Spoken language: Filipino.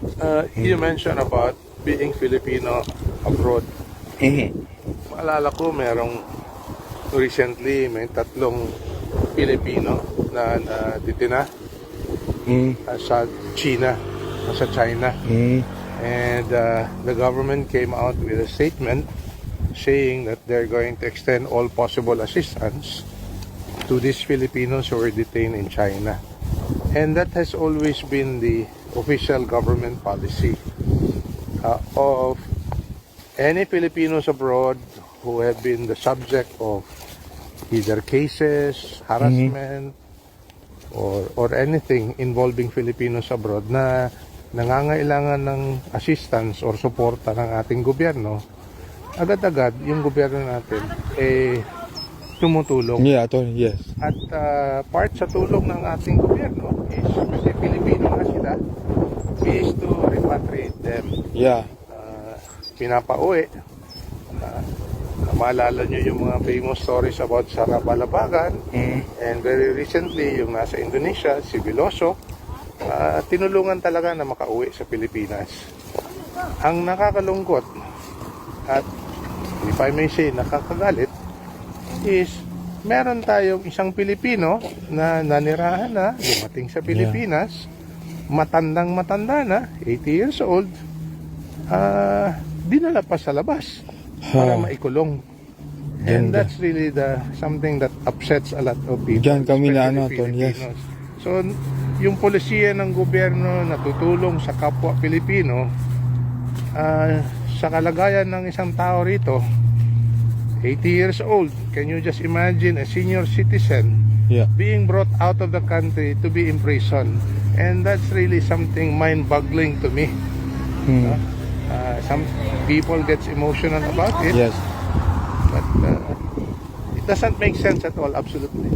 Uh, you mentioned about being Filipino abroad. Eh, Maalala ko merong recently may tatlong Pilipino na, na ditina mm, uh, sa China, sa China. mm, And uh, the government came out with a statement saying that they're going to extend all possible assistance to these Filipinos who were detained in China. And that has always been the official government policy uh, of any Filipinos abroad who have been the subject of either cases, harassment, or, or anything involving Filipinos abroad na nangangailangan ng assistance or suporta ng ating gobyerno, agad-agad yung gobyerno natin eh tumutulong. yeah, Tony, yes. At uh, part sa tulong ng ating gobyerno is kasi Pilipino nga sila is to repatriate them. Yeah. Uh, pinapauwi. Uh, maalala nyo yung mga famous stories about Sara Balabagan Mm, and very recently yung nasa Indonesia, si Veloso, uh, tinulungan talaga na makauwi sa Pilipinas. Ang nakakalungkot at if I may say nakakagalit is meron tayong isang Pilipino na nanirahan na, dumating sa Pilipinas, matandang matanda na, 80 years old, ah dinala pa sa labas para Ha. maikulong. And Ganda. that's really the something that upsets a lot of people. Diyan kami na ano, Ton, yes. So, yung polisiya ng gobyerno na tutulong sa kapwa Pilipino, ah, sa kalagayan ng isang tao rito, 80 years old, can you just imagine a senior citizen yeah. being brought out of the country to be imprisoned? And that's really something mind-boggling to me. Mm, Uh, some people gets emotional about it, yes. but uh, it doesn't make sense at all, absolutely.